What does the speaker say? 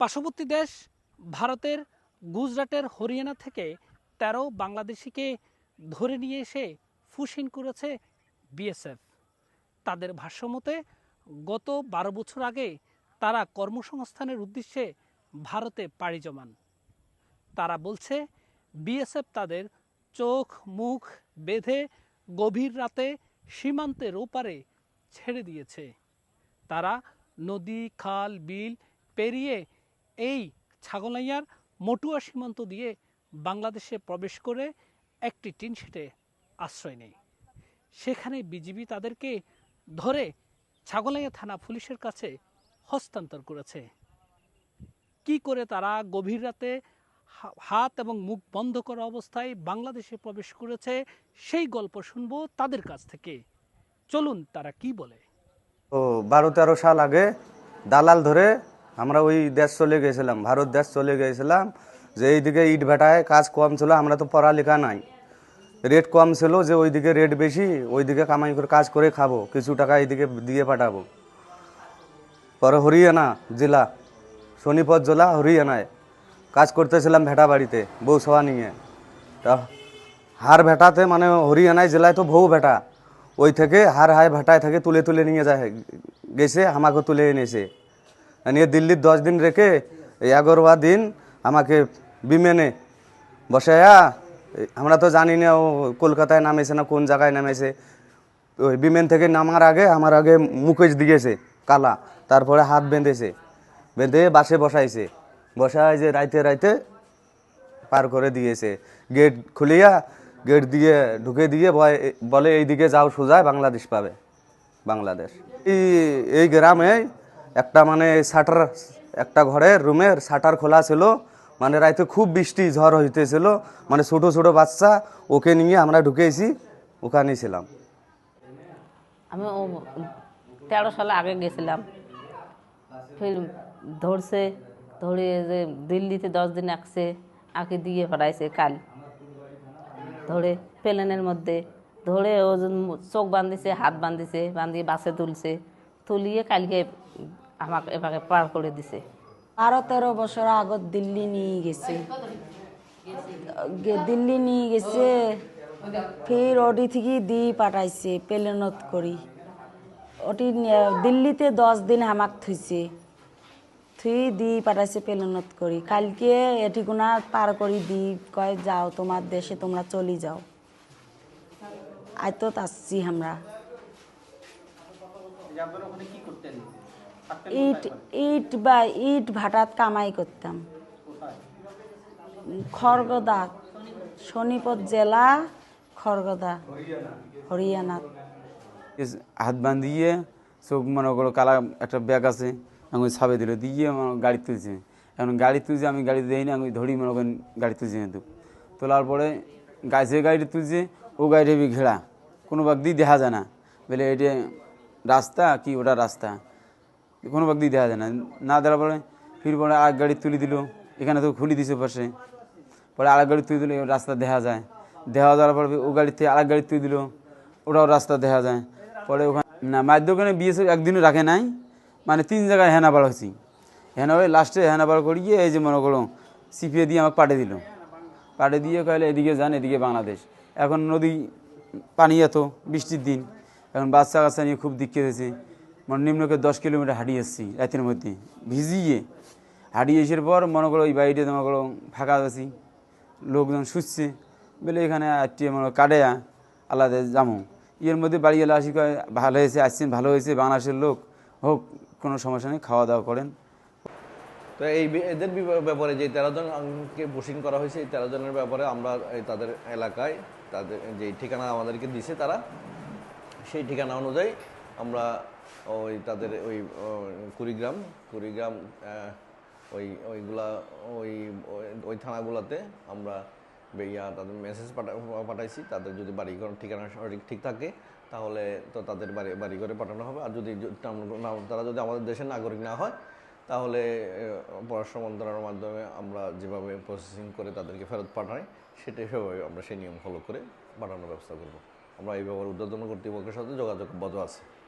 পার্শ্ববর্তী দেশ ভারতের গুজরাটের হরিয়ানা থেকে তেরো বাংলাদেশিকে ধরে নিয়ে এসে ফুসিন করেছে বিএসএফ। তাদের ভাষ্যমতে গত বারো বছর আগে তারা কর্মসংস্থানের উদ্দেশ্যে ভারতে পাড়ি জমান। তারা বলছে, বিএসএফ তাদের চোখ, মুখ বেঁধে গভীর রাতে সীমান্তের ওপারে ছেড়ে দিয়েছে। তারা নদী, খাল, বিল পেরিয়ে এই ছাগলাইয়ার মটুয়া সীমান্ত দিয়ে বাংলাদেশে প্রবেশ করে একটি টিনশেটে আশ্রয় নেয়। সেখানে বিজিবি তাদেরকে ধরে ছাগলাইয়া থানা পুলিশের কাছে হস্তান্তর করেছে। কি করে তারা গভীর রাতে হাত এবং মুখ বন্ধ করা অবস্থায় বাংলাদেশে প্রবেশ করেছে, সেই গল্প শুনব তাদের কাছ থেকে। চলুন তারা কি বলে? ও, বারো তেরো সাল আগে দালাল ধরে আমরা ওই দেশ চলে গেছিলাম, ভারত দেশ চলে গিয়েছিলাম যে এইদিকে ইট ভাটায় কাজ কম ছিল, আমরা তো পড়ালেখা নাই। রেট কম ছিল যে ওইদিকে রেট বেশি, ওইদিকে কামাই করে কাজ করে খাব, কিছু টাকা এইদিকে দিয়ে পাঠাবো। পরে হরিয়ানা জেলা, শনিপথ জেলা হরিয়ানায় কাজ করতেছিলাম ভেটা বাড়িতে, বউ সবা নিয়ে। তা হার ভেটাতে মানে হরিয়ানায় জেলায় তো বউ ভেটা, ওই থেকে হার হায় ভেটায় থেকে তুলে তুলে নিয়ে যায়, গেছে, আমাকে তুলে এনেছে। নিয়ে দিল্লির দশ দিন রেখে এগারোয়া দিন আমাকে বিমেনে এই আমরা তো জানি না ও কলকাতায় নামেছে না কোন জায়গায় নামেছে। ওই বিমেন থেকে নামার আগে, আমার আগে মুকেশ দিয়েছে কালা। তারপরে হাত বেঁধেছে। বেঁধে বাসে বসাইছে। বসায় যে রাইতে রাইতে পার করে দিয়েছে। গেট খুলিয়া, গেট দিয়ে ঢুকে দিয়ে বলে, এইদিকে যাও সোজায় বাংলাদেশ পাবে। বাংলাদেশ। এই এই গ্রামে একটা মানে শাটার, একটা ঘরের রুমের শাটার খোলা ছিল। মানে রাইতে খুব বৃষ্টি, ঝড় হইতেছিল। মানে ছোট ছোট বাচ্চা, ওকে নিয়ে আমরা ঢুকেছি ওখানেই ছিলাম। আমি তেরো সালে আগে গেছিলাম। ফির ধরছে, ধরে যে দিল্লিতে দশ দিন আসছে আঁকে দিয়ে পাঠাইছে কাল। ধরে প্লেনের মধ্যে, ধরে ও চোখ বান্ধিছে, হাত বান্ধিছে বাঁধিয়ে বাসে তুলছে। তুলিয়ে কালকে আমাকে এভাবে পার করে দিছে। বারো তেরো বছর আগত দিল্লি নিয়ে গেছে। দিল্লি নিয়ে গেছে ফির ওটি থেকে দি পাঠাইছে প্লেনত করি। ওটি নিয়ে- দিল্লিতে দশ দিন হামাক থুইছে। থুই দি পাঠাইছে প্লেনত করি। কালকে এটি কোনা পার করি দি কয় যাও তোমার দেশে তোমরা চলি যাও। আয় তো আসছি আমরা। ইট ইট বা ইট ভাটাত কামাই করতাম। খড়গদা শনিপথ জেলা খড়গদা হরিয়ানা। হাত বাঁধিয়ে চোখ মনে করো কালা একটা ব্যাগ আছে আমি ছাপে দিল দিয়ে আমার গাড়ি তুলছে। এখন গাড়ি তুলছে আমি গাড়ি দিই না আমি ধরি মনে করেন গাড়ি তুলছে কিন্তু। তোলার পরে গাছ যে গাড়িটা তুলছে ও গাড়িটা বি ঘেরা। কোনো বাগ দিয়ে দেখা যায় না। বলে এটা রাস্তা কি ওটা রাস্তা? কোনো বাগ দিয়ে দেখা যায় না। না দেওয়ার পরে ফির পরে আর গাড়ি তুলে দিল। এখানে তো খুলি দিছে পাশে। পরে আরেক গাড়ি তুলে দিল, রাস্তা দেখা যায়। দেখা যাওয়ার পরে ও গাড়িতে আরেক গাড়ি তুলে দিল, ওটাও রাস্তা দেখা যায়। পরে ওখানে না, মায়ের দোকানে বিএসএফ একদিনও রাখে নাই। মানে তিন জায়গায় হেনাবার হয়েছি। হেনা হয়ে লাস্টে হেনাবার করিয়ে এই যে মনে করো সিপিএ দিয়ে আমাকে পাঠিয়ে দিল। পাঠিয়ে দিয়ে কইলে, এদিকে যান, এদিকে বাংলাদেশ। এখন নদী পানি এত, বৃষ্টির দিন। এখন বাচ্চা কাচ্চা নিয়ে খুব দিক কেটেছে। মানে নিম্নকে দশ কিলোমিটার হাঁটিয়ে এসেছি, রাতের মধ্যে। ভিজিয়ে হাঁটিয়ে এসার পর মনে করো ওই বাড়িটা মনে করো ফাঁকা আছি, লোকজন শুচ্ছে, বলে এখানে আটটি মনে কাটেয়া আলাদা যাব ইয়ের মধ্যে বাড়ি এলে আসি ভালো হয়েছে, আসছেন, ভালো হয়েছে, বাংলাদেশের লোক, হোক, কোনো সমস্যা নেই খাওয়া দাওয়া করেন। তো এই এদের ব্যাপারে যে তেরো জনকে করা হয়েছে, এই তেরো জনের ব্যাপারে আমরা তাদের এলাকায়, তাদের যে ঠিকানা আমাদেরকে দিছে তারা, সেই ঠিকানা অনুযায়ী আমরা ওই তাদের ওই কুড়িগ্রাম কুড়িগ্রাম ওই, ওইগুলা, ওই, ওই- থানাগুলোতে আমরা ইয়া তাদের মেসেজ পাঠা, পাঠাইছি। তাদের যদি বাড়ি ঘর ঠিকানা সঠিক, ঠিক থাকে, তাহলে তো তাদের বাড়ি বাড়ি ঘরে পাঠানো হবে। আর যদি তারা যদি আমাদের দেশের নাগরিক না হয়, তাহলে পররাষ্ট্র মন্ত্রণালয়ের মাধ্যমে আমরা যেভাবে প্রসেসিং করে তাদেরকে ফেরত পাঠাই, সেটাই সেভাবে আমরা সেই নিয়ম ফলো করে পাঠানোর ব্যবস্থা করব। আমরা এই ব্যাপারে উদ্বোধন কর্তৃপক্ষের সাথে যোগাযোগ বজায় আছে।